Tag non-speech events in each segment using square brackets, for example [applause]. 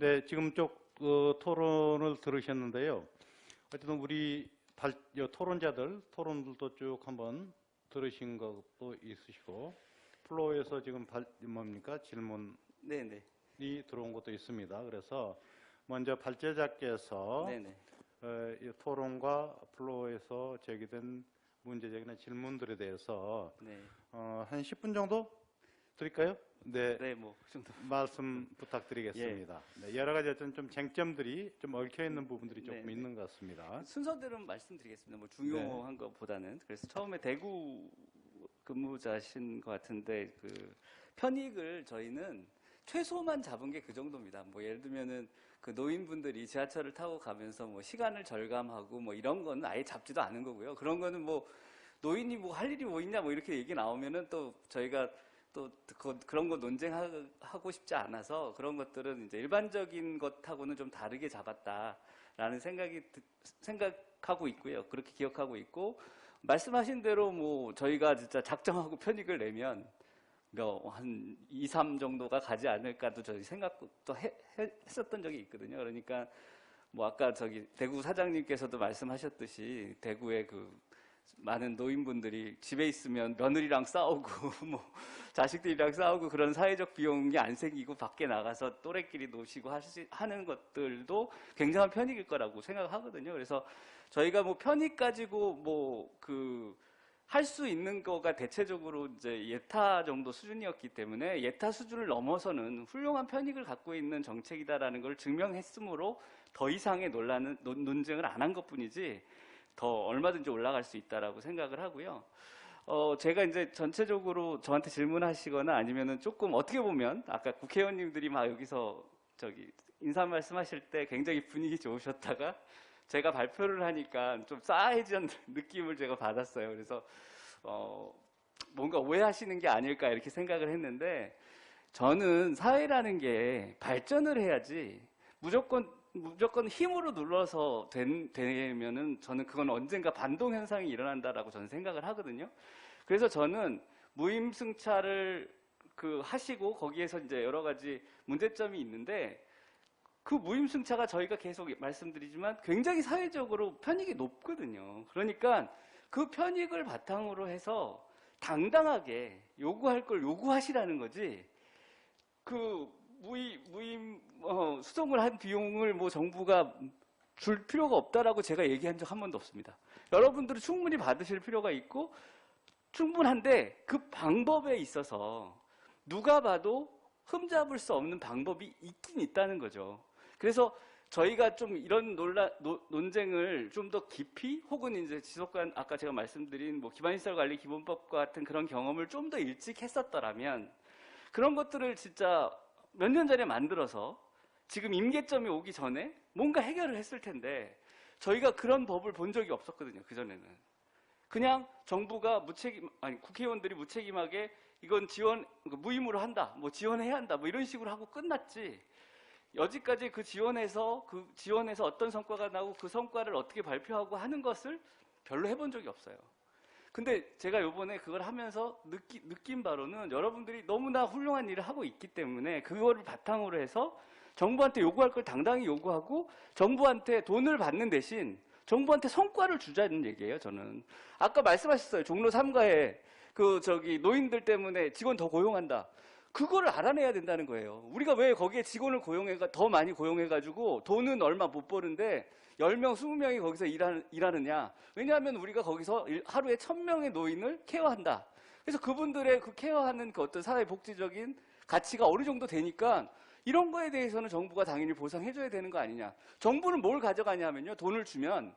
네, 지금 쪽 어, 토론을 들으셨는데요. 어쨌든 우리 발, 여, 토론자들 토론들도 쭉 한번 들으신 것도 있으시고 플로어에서 지금 발, 뭡니까 질문이 네네. 들어온 것도 있습니다. 그래서 먼저 발제자께서 네네. 어, 이 토론과 플로어에서 제기된 문제 제기나 질문들에 대해서 네. 어, 한 10분 정도 드릴까요? 네, 네, 뭐, 그 정도. 말씀 부탁드리겠습니다. 네, 여러 가지 어떤 좀 쟁점들이 좀 얽혀 있는 부분들이 조금 네, 네. 있는 것 같습니다. 순서대로 말씀드리겠습니다. 뭐 중요한 네. 것보다는. 그래서 처음에 대구 근무자신 것 같은데 그 편익을 저희는 최소만 잡은 게 그 정도입니다. 뭐 예를 들면은 그 노인분들이 지하철을 타고 가면서 뭐 시간을 절감하고 뭐 이런 거는 아예 잡지도 않은 거고요. 그런 거는 뭐 노인이 뭐 할 일이 뭐 있냐 뭐 이렇게 얘기 나오면은 또 저희가 또 그, 그런 거 논쟁하고 싶지 않아서 그런 것들은 이제 일반적인 것하고는 좀 다르게 잡았다라는 생각이 드- 생각하고 있고요. 그렇게 기억하고 있고 말씀하신 대로 뭐 저희가 진짜 작정하고 [laughs] 편익을 내면 뭐한 2, 3 정도가 가지 않을까도 저희 생각도 해- 해- 했었던 적이 있거든요. 그러니까 뭐 아까 저기 대구 사장님께서도 말씀하셨듯이 대구의 그 많은 노인분들이 집에 있으면 며느리랑 싸우고 [laughs] 뭐 자식들이랑 싸우고 그런 사회적 비용이 안 생기고 밖에 나가서 또래끼리 노시고 하시- 하는 것들도 굉장한 편익일 거라고 생각하거든요. 그래서 저희가 뭐 편익 가지고 뭐그 할수 있는 거가 대체적으로 이제 예타 정도 수준이었기 때문에 예타 수준을 넘어서는 훌륭한 편익을 갖고 있는 정책이다라는 걸 증명했으므로 더 이상의 논란은 논- 논쟁을 안 한 것뿐이지 더 얼마든지 올라갈 수 있다라고 생각을 하고요. 어, 제가 이제 전체적으로 저한테 질문하시거나 아니면은 조금 어떻게 보면 아까 국회의원님들이 막 여기서 저기 인사 말씀하실 때 굉장히 분위기 좋으셨다가 제가 발표를 하니까 좀 싸해진 [laughs] 느낌을 제가 받았어요. 그래서 어, 뭔가 오해하시는 게 아닐까 이렇게 생각을 했는데 저는 사회라는 게 발전을 해야지 무조건 무조건 힘으로 눌러서 된, 되면은 저는 그건 언젠가 반동 현상이 일어난다라고 저는 생각을 하거든요. 그래서 저는 무임승차를 그 하시고 거기에서 이제 여러 가지 문제점이 있는데 그 무임승차가 저희가 계속 말씀드리지만 굉장히 사회적으로 편익이 높거든요. 그러니까 그 편익을 바탕으로 해서 당당하게 요구할 걸 요구하시라는 거지. 그 무임, 무임 어, 수송을 한 비용을 뭐 정부가 줄 필요가 없다라고 제가 얘기한 적 한 번도 없습니다. 여러분들은 충분히 받으실 필요가 있고 충분한데 그 방법에 있어서 누가 봐도 흠잡을 수 없는 방법이 있긴 있다는 거죠. 그래서 저희가 좀 이런 논란, 노- 논쟁을 좀 더 깊이 혹은 이제 지속관 아까 제가 말씀드린 뭐 기반시설 관리 기본법 같은 그런 경험을 좀 더 일찍 했었더라면 그런 것들을 진짜 몇 년 전에 만들어서 지금 임계점이 오기 전에 뭔가 해결을 했을 텐데 저희가 그런 법을 본 적이 없었거든요. 그전에는. 그냥 정부가 무책임, 아니, 국회의원들이 무책임하게 이건 지원, 그 무임으로 한다, 뭐 지원해야 한다, 뭐 이런 식으로 하고 끝났지. 여지까지 그 지원에서, 그 지원에서 어떤 성과가 나고 그 성과를 어떻게 발표하고 하는 것을 별로 해본 적이 없어요. 근데 제가 요번에 그걸 하면서 느끼, 느낀 바로는 여러분들이 너무나 훌륭한 일을 하고 있기 때문에 그거를 바탕으로 해서 정부한테 요구할 걸 당당히 요구하고 정부한테 돈을 받는 대신 정부한테 성과를 주자는 얘기예요, 저는. 아까 말씀하셨어요. 종로 3가에 그 저기 노인들 때문에 직원 더 고용한다. 그거를 알아내야 된다는 거예요. 우리가 왜 거기에 직원을 고용해가 더 많이 고용해 가지고 돈은 얼마 못 버는데 10명, 20명이 거기서 일하는, 일하느냐. 왜냐하면 우리가 거기서 일- 하루에 1000명의 노인을 케어한다. 그래서 그분들의 그 케어하는 그 어떤 사회복지적인 가치가 어느 정도 되니까 이런 거에 대해서는 정부가 당연히 보상해줘야 되는 거 아니냐. 정부는 뭘 가져가냐면요. 돈을 주면,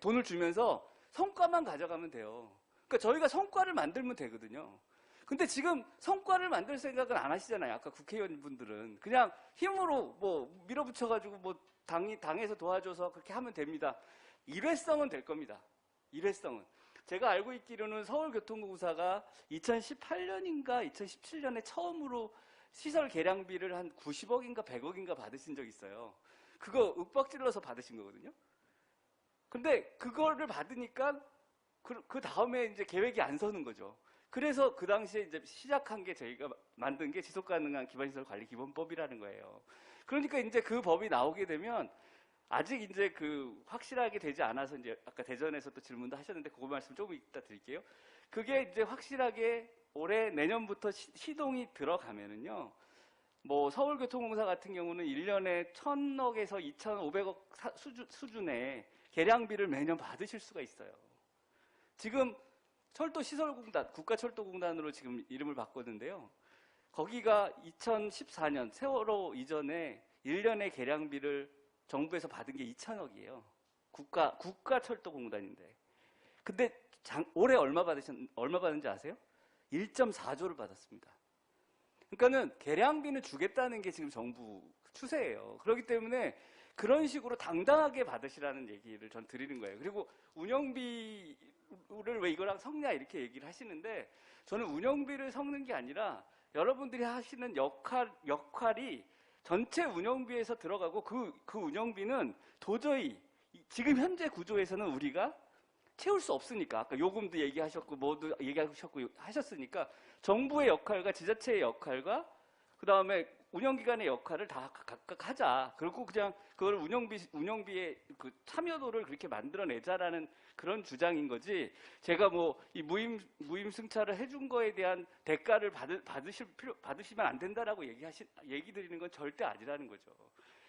돈을 주면서 성과만 가져가면 돼요. 그러니까 저희가 성과를 만들면 되거든요. 근데 지금 성과를 만들 생각은 안 하시잖아요. 아까 국회의원분들은. 그냥 힘으로 뭐 밀어붙여가지고 뭐 당이, 당에서 도와줘서 그렇게 하면 됩니다. 일회성은 될 겁니다. 일회성은. 제가 알고 있기로는 서울교통공사가 2018년인가 2017년에 처음으로 시설 개량비를 한 90억인가 100억인가 받으신 적 있어요. 그거 윽박 질러서 받으신 거거든요. 근데 그거를 받으니까 그, 그 다음에 이제 계획이 안 서는 거죠. 그래서 그 당시에 이제 시작한 게 저희가 만든 게 지속 가능한 기반시설 관리 기본법이라는 거예요. 그러니까 이제 그 법이 나오게 되면 아직 이제 그 확실하게 되지 않아서 이제 아까 대전에서 또 질문도 하셨는데 그거 말씀 조금 이따 드릴게요. 그게 이제 확실하게 올해 내년부터 시, 시동이 들어가면은요. 뭐 서울교통공사 같은 경우는 1년에 1000억에서 2,500억 사- 수준, 수준의 개량비를 매년 받으실 수가 있어요. 지금 철도시설공단, 국가철도공단으로 지금 이름을 바꿨는데요. 거기가 2014년 세월호 이전에 1년의 개량비를 정부에서 받은 게 2천억이에요. 국가 국가 철도공단인데. 근데 장- 올해 얼마 받으셨 얼마 받은지 아세요? 1.4조를 받았습니다. 그러니까는 개량비는 주겠다는 게 지금 정부 추세예요. 그렇기 때문에 그런 식으로 당당하게 받으시라는 얘기를 전 드리는 거예요. 그리고 운영비를 왜 이거랑 섞냐 이렇게 얘기를 하시는데 저는 운영비를 섞는 게 아니라 여러분들이 하시는 역할 역할이 전체 운영비에서 들어가고 그, 그 운영비는 도저히 이- 지금 현재 구조에서는 우리가 채울 수 없으니까. 아까 요금도 얘기하셨고 뭐도 얘기하셨고 하셨으니까 정부의 역할과 지자체의 역할과 그 다음에 운영기관의 역할을 다 각각 하자. 그리고 그냥 그걸 운영비 운영비의 그 참여도를 그렇게 만들어내자라는 그런 주장인 거지. 제가 뭐 이 무임 무임 승차를 해준 거에 대한 대가를 받으, 받으실 필요 받으시면 안 된다라고 얘기하시 얘기 드리는 건 절대 아니라는 거죠.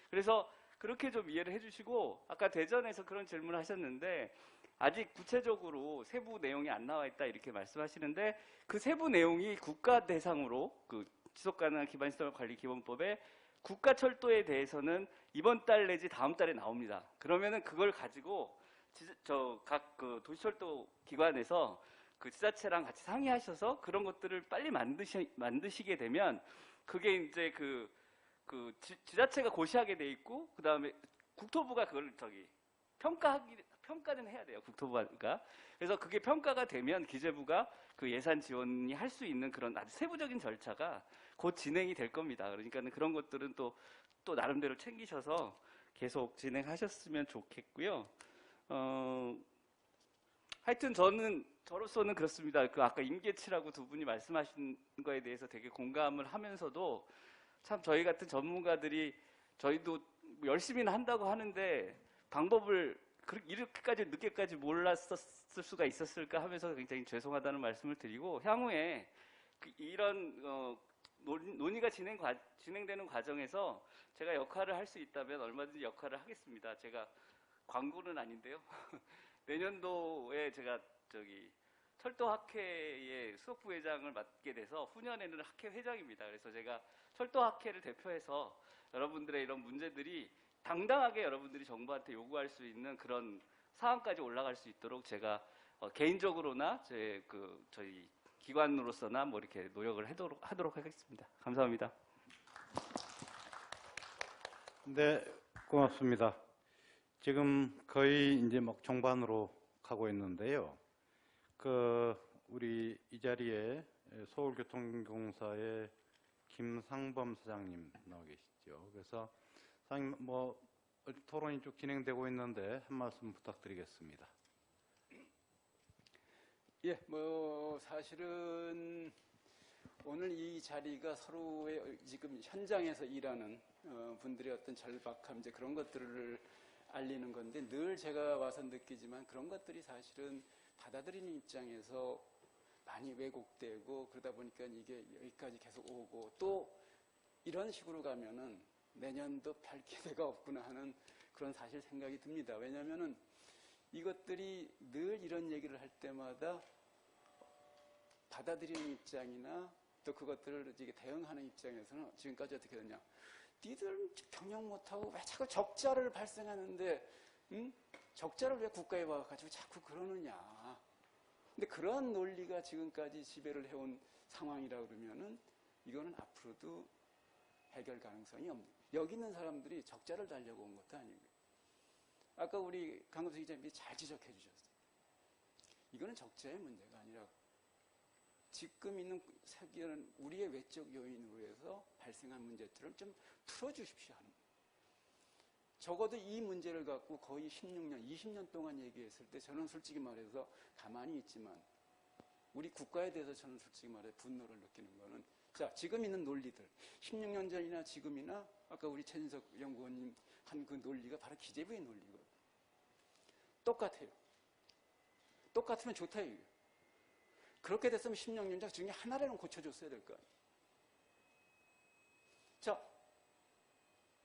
그래서 그렇게 좀 이해를 해주시고 아까 대전에서 그런 질문을 하셨는데 아직 구체적으로 세부 내용이 안 나와 있다 이렇게 말씀하시는데 그 세부 내용이 국가 대상으로 그 지속 가능한 기반 시설 관리 기본법에 국가 철도에 대해서는 이번 달 내지 다음 달에 나옵니다. 그러면은 그걸 가지고 저 각 그 도시철도 기관에서 그 지자체랑 같이 상의하셔서 그런 것들을 빨리 만드시 만드시게 되면 그게 이제 그 그 지 자체가 고시하게 돼 있고 그 다음에 국토부가 그걸 저기 평가하기 평가는 해야 돼요 국토부가 그래서 그게 평가가 되면 기재부가 그 예산 지원이 할 수 있는 그런 아주 세부적인 절차가 곧 진행이 될 겁니다. 그러니까는 그런 것들은 또 또 나름대로 챙기셔서 계속 진행하셨으면 좋겠고요. 어 하여튼 저는 저로서는 그렇습니다. 그 아까 임계치라고 두 분이 말씀하신 거에 대해서 되게 공감을 하면서도 참 저희 같은 전문가들이 저희도 열심히는 한다고 하는데 방법을 이렇게까지 늦게까지 몰랐을 수가 있었을까 하면서 굉장히 죄송하다는 말씀을 드리고 향후에 그 이런 어, 논- 논의가 진행 과- 진행되는 과정에서 제가 역할을 할 수 있다면 얼마든지 역할을 하겠습니다. 제가 광고는 아닌데요. [laughs] 내년도에 제가 저기 철도학회의 수석부회장을 맡게 돼서 후년에는 학회 회장입니다. 그래서 제가 철도학회를 대표해서 여러분들의 이런 문제들이 당당하게 여러분들이 정부한테 요구할 수 있는 그런 사안까지 올라갈 수 있도록 제가 어, 개인적으로나 제 그 저희 기관으로서나 뭐 이렇게 노력을 하도록, 하도록 하겠습니다. 감사합니다. 네, 고맙습니다. 지금 거의 이제 막 종반으로 가고 있는데요. 그 우리 이 자리에 서울교통공사의 김상범 사장님 나와 계시죠. 그래서 사장님 뭐 토론이 쭉 진행되고 있는데 한 말씀 부탁드리겠습니다. 예, 뭐 사실은 오늘 이 자리가 서로의 지금 현장에서 일하는 어, 분들의 어떤 절박함 이제 그런 것들을 알리는 건데 늘 제가 와서 느끼지만 그런 것들이 사실은 받아들이는 입장에서 많이 왜곡되고 그러다 보니까 이게 여기까지 계속 오고 또 이런 식으로 가면은 내년도 [laughs] 별 기대가 없구나 하는 그런 사실 생각이 듭니다. 왜냐하면은 이것들이 늘 이런 얘기를 할 때마다 받아들이는 입장이나 또 그것들을 이제 대응하는 입장에서는 지금까지 어떻게 됐냐. 니들 경영 못하고 왜 자꾸 적자를 발생하는데, 응? 적자를 왜 국가에 와가지고 자꾸 그러느냐. 근데 그런 논리가 지금까지 지배를 해온 상황이라 그러면은 이거는 앞으로도 해결 가능성이 없는. 여기 있는 사람들이 적자를 달려고 온 것도 아니고. 아까 우리 강금수 기자님이 잘 지적해 주셨어요. 이거는 적자의 문제가 아니라 지금 있는 세계는 우리의 외적 요인으로 해서 발생한 문제들을 좀 풀어주십시오 하는. 적어도 이 문제를 갖고 거의 16년, 20년 동안 얘기했을 때 저는 솔직히 말해서 가만히 있지만 우리 국가에 대해서 저는 솔직히 말해 분노를 느끼는 거는 자 지금 있는 논리들 16년 전이나 지금이나 아까 우리 최진석 연구원님 한 그 논리가 바로 기재부의 논리거든요. 똑같아요. 똑같으면 좋다 이거예요. 그렇게 됐으면 심령연장 중에 하나라는 고쳐줬어야 될 거 아니에요. 자,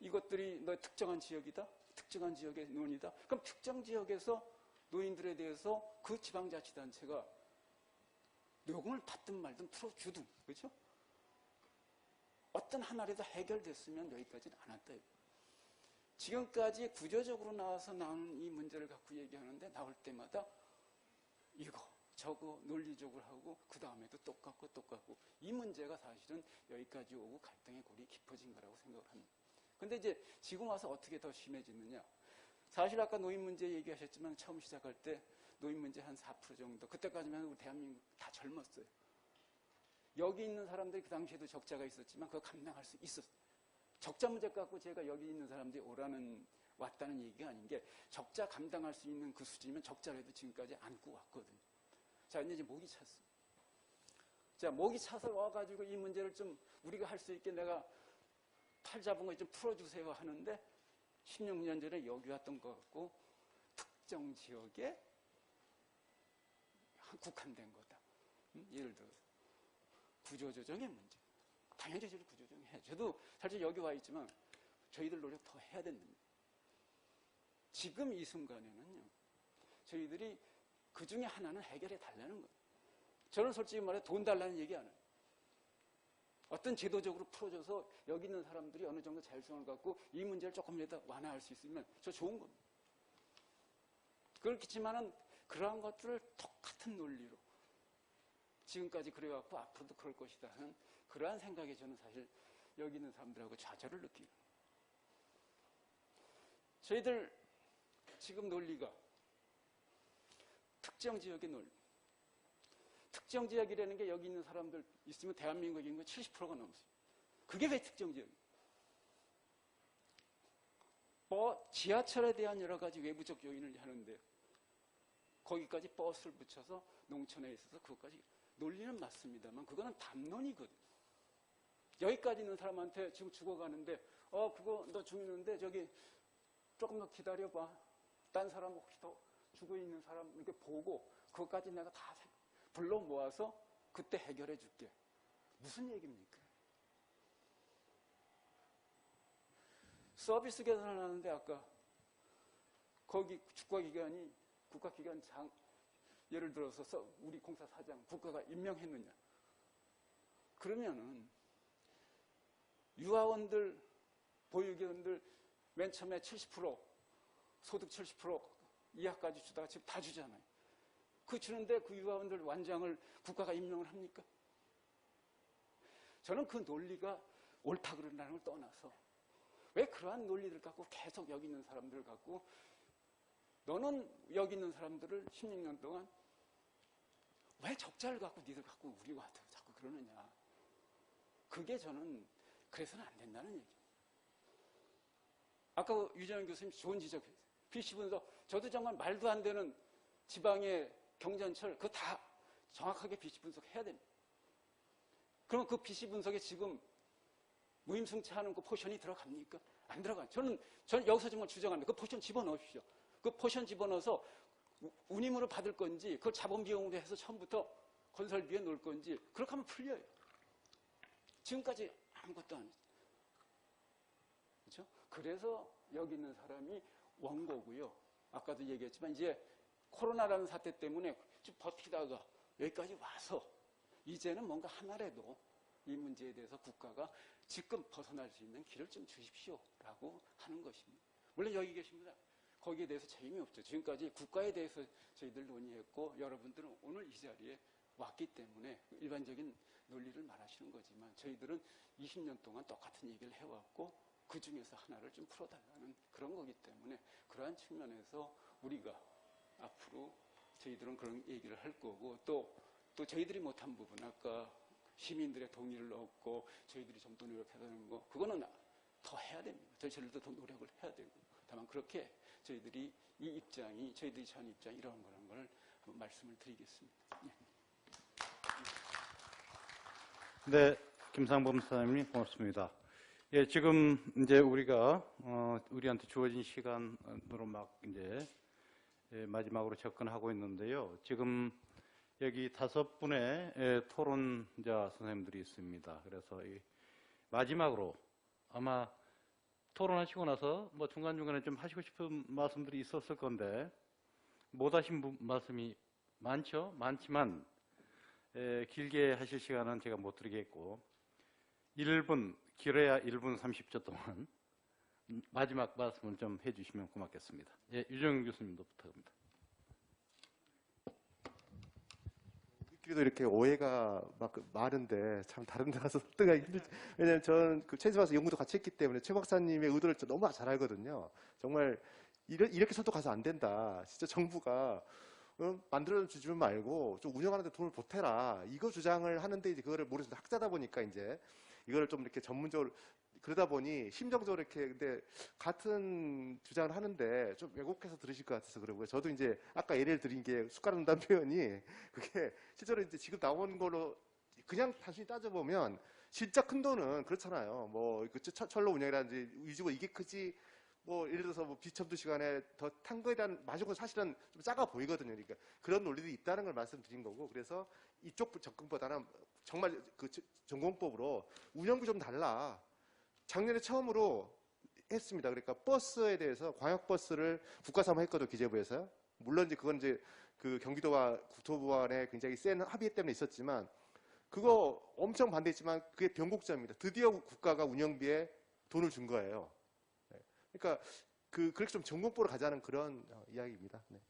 이것들이 너 특정한 지역이다? 특정한 지역의 논이다? 그럼 특정 지역에서 노인들에 대해서 그 지방자치단체가 요금을 받든 말든 풀어주든, 그렇죠? 어떤 하나라도 해결됐으면 여기까지는 안 왔다. 이거. 지금까지 구조적으로 나와서 나오는 이 문제를 갖고 얘기하는데 나올 때마다 이거 저거 논리적으로 하고 그 다음에도 똑같고 똑같고 이 문제가 사실은 여기까지 오고 갈등의 골이 깊어진 거라고 생각을 합니다. 근데 이제 지금 와서 어떻게 더 심해지느냐? 사실 아까 노인 문제 얘기하셨지만 처음 시작할 때 노인 문제 한 4% 정도 그때까지만 우리 대한민국 다 젊었어요. 여기 있는 사람들이 그 당시에도 적자가 있었지만 그거 감당할 수 있었어요. 적자 문제 갖고 제가 여기 있는 사람들이 오라는 왔다는 얘기가 아닌 게 적자 감당할 수 있는 그 수준이면 적자라도 지금까지 안고 왔거든요. 자, 이제 목이 찼어. 자, 목이 차서 와가지고 이 문제를 좀 우리가 할 수 있게 내가 팔 잡은 거 좀 풀어주세요 하는데 16년 전에 여기 왔던 것 같고 특정 지역에 한- 국한된 거다. 음? 예를 들어서 구조조정의 문제. 당연히 저희들 구조조정 해. 저도 사실 여기 와 있지만 저희들 노력 더 해야 됩니다. 지금 이 순간에는요. 저희들이 그 중에 하나는 해결해 달라는 거예요. 저는 솔직히 말해 돈 달라는 얘기 안 해요. 어떤 제도적으로 풀어줘서 여기 있는 사람들이 어느 정도 자율성을 갖고 이 문제를 조금이라도 완화할 수 있으면 저 좋은 겁니다. 그렇겠지만은 그러한 것들을 똑같은 논리로 지금까지 그래왔고 앞으로도 그럴 것이다 하는 그러한 생각에 저는 사실 여기 있는 사람들하고 좌절을 느끼는. 저희들 지금 논리가 특정 지역의 논리. 특정 지역이라는 게 여기 있는 사람들 있으면 대한민국 인구 70%가 넘었어요. 그게 왜 특정 지역이에요? 뭐 지하철에 대한 여러 가지 외부적 요인을 하는데 거기까지 버스를 붙여서 농촌에 있어서 그것까지 논리는 맞습니다만 그거는 담론이거든요. 여기까지 있는 사람한테 지금 죽어가는데 어 그거 너 죽는데 저기 조금 더 기다려봐. 딴 사람 혹시 더 죽어 있는 사람 이렇게 보고 그것까지 내가 다 세- 불러 모아서 그때 해결해 줄게. 무슨 얘기입니까? 서비스 계산을 하는데 아까 거기 주가기관이 국가기관 장 예를 들어서 서- 우리 공사 사장 국가가 임명했느냐 그러면은 유아원들 보육원들 맨 처음에 70% 소득 70% 이하까지 주다가 지금 다 주잖아요. 그 주는데 그 유아원들 완장을 국가가 임명을 합니까? 저는 그 논리가 옳다 그런다는 걸 떠나서 왜 그러한 논리들 갖고 계속 여기 있는 사람들을 갖고 너는 여기 있는 사람들을 16년 동안 왜 적자를 갖고 니들 갖고 우리 와서 자꾸 그러느냐. 그게 저는 그래서는 안 된다는 얘기예요. 아까 유재현 교수님 좋은 지적했어요. 분석. 저도 정말 말도 안 되는 지방의 경전철, 그거 다 정확하게 PC 분석해야 됩니다. 그럼 그 PC 분석에 지금 무임승차하는 그 포션이 들어갑니까? 안 들어가요. 저는, 저는 여기서 정말 주장합니다. 그 포션 집어넣으십시오. 그 포션 집어넣어서 우- 운임으로 받을 건지, 그걸 자본 비용으로 해서 처음부터 건설비에 놓을 건지, 그렇게 하면 풀려요. 지금까지 아무것도 안 했어요. 그렇죠? 그래서 여기 있는 사람이 원고고요. 아까도 얘기했지만 이제 코로나라는 사태 때문에 좀 버티다가 여기까지 와서 이제는 뭔가 하나라도 이 문제에 대해서 국가가 지금 벗어날 수 있는 길을 좀 주십시오 라고 하는 것입니다. 물론 여기 계십니다. 거기에 대해서 책임이 없죠. 지금까지 국가에 대해서 저희들 논의했고 여러분들은 오늘 이 자리에 왔기 때문에 일반적인 논리를 말하시는 거지만 저희들은 20년 동안 똑같은 얘기를 해왔고 그 중에서 하나를 좀 풀어달라는 그런 거기 때문에 그러한 측면에서 우리가 앞으로 저희들은 그런 얘기를 할 거고 또, 또 저희들이 못한 부분 아까 시민들의 동의를 얻고 저희들이 좀 더 노력해야 되는 거 그거는 더 해야 됩니다. 저희들도 더 노력을 해야 되고 다만 그렇게 저희들이 이 입장이 저희들이 처한 입장이 이런 거라는 걸 말씀을 드리겠습니다. 예. 네, 김상범 사장님 고맙습니다. 예, 지금 이제 우리가 어, 우리한테 주어진 시간으로 막 이제 예, 마지막으로 접근하고 있는데요. 지금 여기 다섯 분의 예, 토론자 선생님들이 있습니다. 그래서 이 마지막으로 아마 토론하시고 나서 뭐 중간중간에 좀 하시고 싶은 말씀들이 있었을 건데 못 하신 부- 말씀이 많죠? 많지만 에, 길게 하실 시간은 제가 못 드리겠고 1분 길어야 1분 30초 동안 마지막 말씀을 좀 해주시면 고맙겠습니다. 예, 유정 교수님도 부탁합니다. 우리끼리도 이렇게 오해가 막 많은데 참 다른 데 가서 설득하기 힘들지. 왜냐면 저는 그 최지와서 연구도 같이 했기 때문에 최 박사님의 의도를 저 너무 잘 알거든요. 정말 이렇게 설득가서 안 된다. 진짜 정부가 어, 만들어 주지 말고 좀 운영하는데 돈을 보태라. 이거 주장을 하는데 이제 그거를 모르는 학자다 보니까 이제 이거를 좀 이렇게 전문적으로 그러다 보니 심정적으로 이렇게 근데 같은 주장을 하는데 좀 왜곡해서 들으실 것 같아서 그러고요. 저도 이제 아까 예를 드린 게 숟가락 논다는 표현이 그게 실제로 이제 지금 나온 걸로 그냥 단순히 따져보면 진짜 큰 돈은 그렇잖아요. 뭐, 그 철- 철로 운영이라든지 위주고 이게 크지, 뭐, 예를 들어서 뭐 비첨도 시간에 더 탄 거에 대한 마적은 사실은 좀 작아 보이거든요. 그러니까 그런 논리도 있다는 걸 말씀드린 거고, 그래서 이쪽 접근보다는 정말 그 저- 전공법으로 운영구 좀 달라. 작년에 처음으로 했습니다. 그러니까 버스에 대해서 광역버스를 국가사무 했거든요. 기재부에서요. 물론 이제 그건 이제 그 경기도와 국토부 간에 굉장히 센 합의 때문에 있었지만 그거 엄청 반대했지만 그게 변곡점입니다. 드디어 국가가 운영비에 돈을 준 거예요. 네. 그러니까 그 그렇게 좀 전공법으로 가자는 그런 어, 이야기입니다. 네.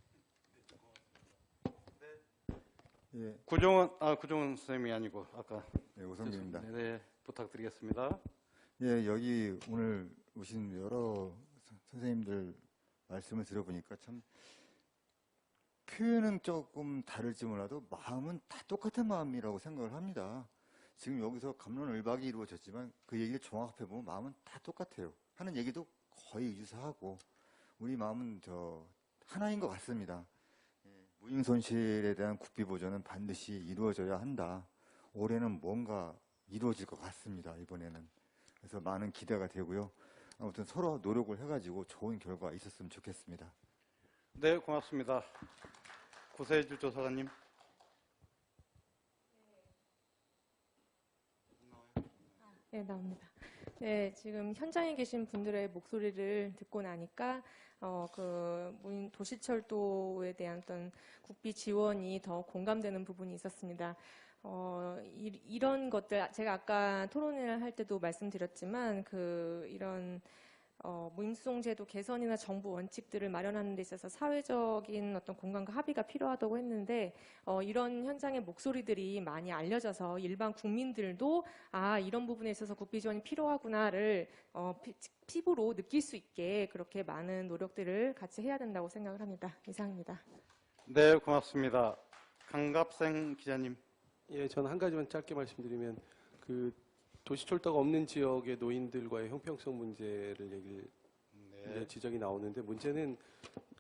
예, 구종원, 아, 구종원 선생님이 아니고 아까 네, 오성규입니다. 네, 네, 부탁드리겠습니다. 예, 여기 오늘 오신 여러 선- 선생님들 말씀을 들어보니까 참 표현은 조금 다를지 몰라도 마음은 다 똑같은 마음이라고 생각을 합니다. 지금 여기서 감론을박이 이루어졌지만 그 얘기를 종합해 보면 마음은 다 똑같아요. 하는 얘기도 거의 유사하고 우리 마음은 저 하나인 것 같습니다. 예, 무임 손실에 대한 국비 보전은 반드시 이루어져야 한다. 올해는 뭔가 이루어질 것 같습니다. 이번에는. 그래서 많은 기대가 되고요. 아무튼 서로 노력을 해가지고 좋은 결과 있었으면 좋겠습니다. 네, 고맙습니다. 구세주 조사관님. 네, 나옵니다. 네, 지금 현장에 계신 분들의 목소리를 듣고 나니까 어, 그 도시철도에 대한 어떤 국비 지원이 더 공감되는 부분이 있었습니다. 어, 이, 런 것들 제가 아까 토론회를 할 때도 말씀드렸지만 그 이런 어, 무임수송 제도 개선이나 정부 원칙들을 마련하는 데 있어서 사회적인 어떤 공감과 합의가 필요하다고 했는데 어, 이런 현장의 목소리들이 많이 알려져서 일반 국민들도 아 이런 부분에 있어서 국비 지원이 필요하구나를 어, 피, 피부로 느낄 수 있게 그렇게 많은 노력들을 같이 해야 된다고 생각을 합니다. 이상입니다. 네, 고맙습니다. 강갑생 기자님. 예, 저는 한 가지만 짧게 말씀드리면 그 도시철도가 없는 지역의 노인들과의 형평성 문제를 얘기를 네. 지적이 나오는데 문제는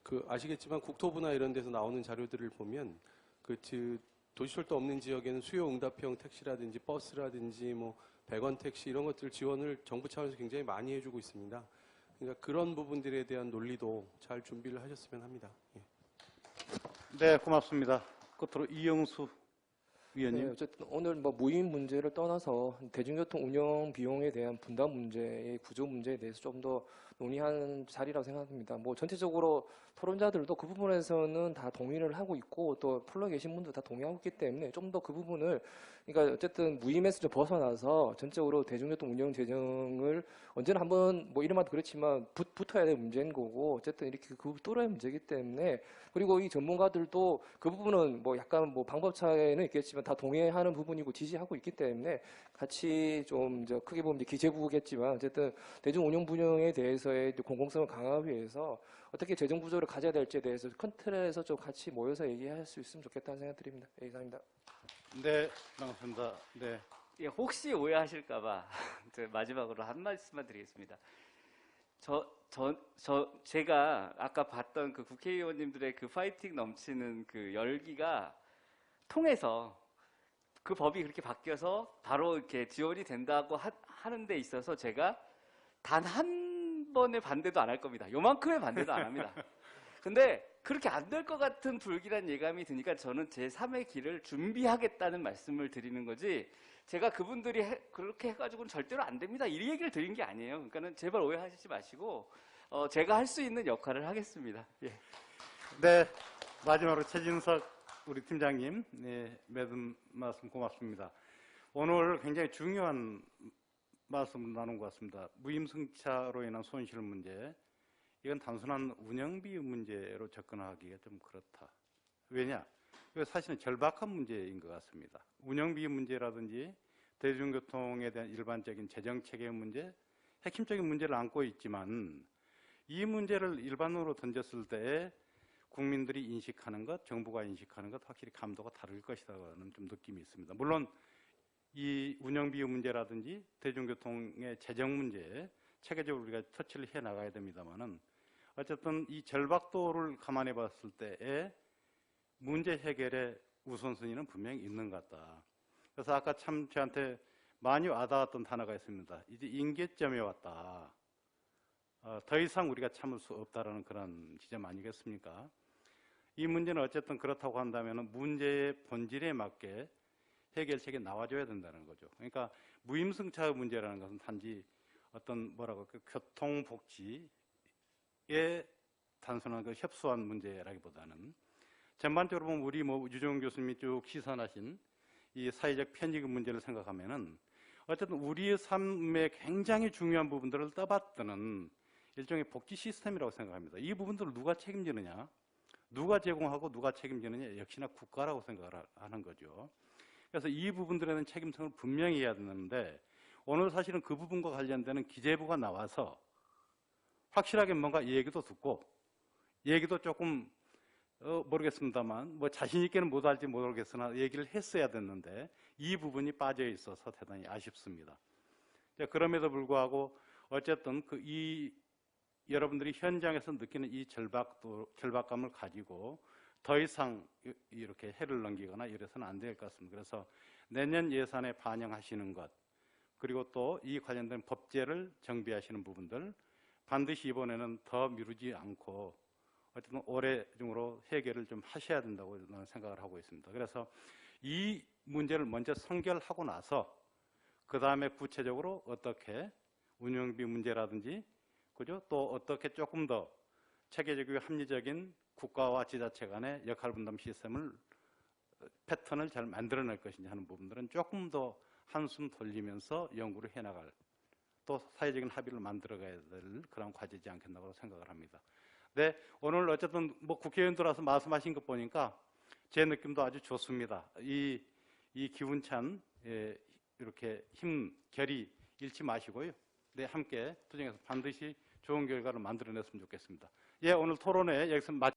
그 아시겠지만 국토부나 이런 데서 나오는 자료들을 보면 그 지- 도시철도 없는 지역에는 수요 응답형 택시라든지 버스라든지 뭐 100원 택시 이런 것들 지원을 정부 차원에서 굉장히 많이 해주고 있습니다. 그러니까 그런 부분들에 대한 논리도 잘 준비를 하셨으면 합니다. 예. 네, 고맙습니다. 끝으로 이영수 위원님. 네, 어쨌든 오늘 뭐 무인 문제를 떠나서 대중교통 운영 비용에 대한 분담 문제의 구조 문제에 대해서 좀 더 논의하는 자리라고 생각합니다. 뭐 전체적으로 토론자들도 그 부분에서는 다 동의를 하고 있고 또 플로에 계신 분도 다 동의하고 있기 때문에 좀 더 그 부분을 그러니까 어쨌든 무임에서 좀 벗어나서 전적으로 대중교통 운영 재정을 언제나 한번 뭐 이름만 그렇지만 붙, 붙어야 될 문제인 거고 어쨌든 이렇게 그 뚫어야 문제이기 때문에 그리고 이 전문가들도 그 부분은 뭐 약간 뭐 방법 차이는 있겠지만 다 동의하는 부분이고 지지하고 있기 때문에 같이 좀 크게 보면 기재부겠지만 어쨌든 대중 운영 분야에 대해서의 공공성을 강화하기 위해서 어떻게 재정 구조를 가져야 될지에 대해서 큰 틀에서 좀 같이 모여서 얘기할 수 있으면 좋겠다는 생각 드립니다. 예, 이상입니다. 네, 반갑습니다. 네. 예, 혹시 오해하실까봐 [laughs] 저 마지막으로 한 말씀만 드리겠습니다. 저, 저, 저, 제가 아까 봤던 그 국회의원님들의 그 파이팅 넘치는 그 열기가 통해서 그 법이 그렇게 바뀌어서 바로 이렇게 지원이 된다고 하, 하는 데 있어서 제가 단 한 번의 반대도 안 할 겁니다. 요만큼의 반대도 안 합니다. [laughs] 근데 그렇게 안 될 것 같은 불길한 예감이 드니까 저는 제 3의 길을 준비하겠다는 말씀을 드리는 거지 제가 그분들이 해- 그렇게 해가지고는 절대로 안 됩니다. 이 얘기를 드린 게 아니에요. 그러니까는 제발 오해하시지 마시고 어, 제가 할 수 있는 역할을 하겠습니다. 예. 네, 마지막으로 최진석 우리 팀장님, 네, 매듭 말씀 고맙습니다. 오늘 굉장히 중요한 말씀을 나눈 것 같습니다. 무임승차로 인한 손실 문제, 이건 단순한 운영비 문제로 접근하기가 좀 그렇다. 왜냐? 이거 사실은 절박한 문제인 것 같습니다. 운영비 문제라든지 대중교통에 대한 일반적인 재정 체계 문제, 핵심적인 문제를 안고 있지만 이 문제를 일반으로 던졌을 때 국민들이 인식하는 것, 정부가 인식하는 것 확실히 감도가 다를 것이라는 좀 느낌이 있습니다. 물론 이 운영비 문제라든지 대중교통의 재정 문제 체계적으로 우리가 터치를 해 나가야 됩니다만은 어쨌든 이 절박도를 감안해 봤을 때에 문제 해결의 우선순위는 분명히 있는 것 같다. 그래서 아까 참 저한테 많이 와닿았던 단어가 있습니다. 이제 인계점에 왔다. 어, 더 이상 우리가 참을 수 없다라는 그런 지점 아니겠습니까? 이 문제는 어쨌든 그렇다고 한다면 문제의 본질에 맞게 해결책이 나와줘야 된다는 거죠. 그러니까 무임승차 문제라는 것은 단지 어떤 뭐라고 그 교통복지에 단순한 그 협소한 문제라기보다는 전반적으로 보면 우리 뭐 유종 교수님이 쭉 시선하신 이 사회적 편익 문제를 생각하면은 어쨌든 우리의 삶에 굉장히 중요한 부분들을 떠받드는 일종의 복지 시스템이라고 생각합니다. 이 부분들을 누가 책임지느냐, 누가 제공하고 누가 책임지느냐 역시나 국가라고 생각을 하- 하는 거죠. 그래서 이 부분들에 대한 책임성을 분명히 해야 되는데 오늘 사실은 그 부분과 관련되는 기재부가 나와서 확실하게 뭔가 얘기도 듣고 얘기도 조금 어, 모르겠습니다만 뭐 자신 있게는 못할지 모르겠으나 얘기를 했어야 됐는데 이 부분이 빠져 있어서 대단히 아쉽습니다. 자, 그럼에도 불구하고 어쨌든 그 이 여러분들이 현장에서 느끼는 이 절박도 절박감을 가지고 더 이상 이- 이렇게 해를 넘기거나 이래서는 안 될 것 같습니다. 그래서 내년 예산에 반영하시는 것 그리고 또 이 관련된 법제를 정비하시는 부분들 반드시 이번에는 더 미루지 않고 어쨌든 올해 중으로 해결을 좀 하셔야 된다고 저는 생각을 하고 있습니다. 그래서 이 문제를 먼저 선결하고 나서 그 다음에 구체적으로 어떻게 운영비 문제라든지 그죠? 또 어떻게 조금 더 체계적이고 합리적인 국가와 지자체 간의 역할 분담 시스템을 어, 패턴을 잘 만들어낼 것인지 하는 부분들은 조금 더 한숨 돌리면서 연구를 해나갈 또 사회적인 합의를 만들어가야 될 그런 과제지 않겠나고 생각을 합니다. 네, 오늘 어쨌든 뭐 국회의원들와서 말씀하신 것 보니까 제 느낌도 아주 좋습니다. 이, 이 기운찬 예, 이렇게 힘 결이 잃지 마시고요. 네, 함께 투쟁해서 반드시 좋은 결과를 만들어냈으면 좋겠습니다. 예, 오늘 토론회 여기서 마치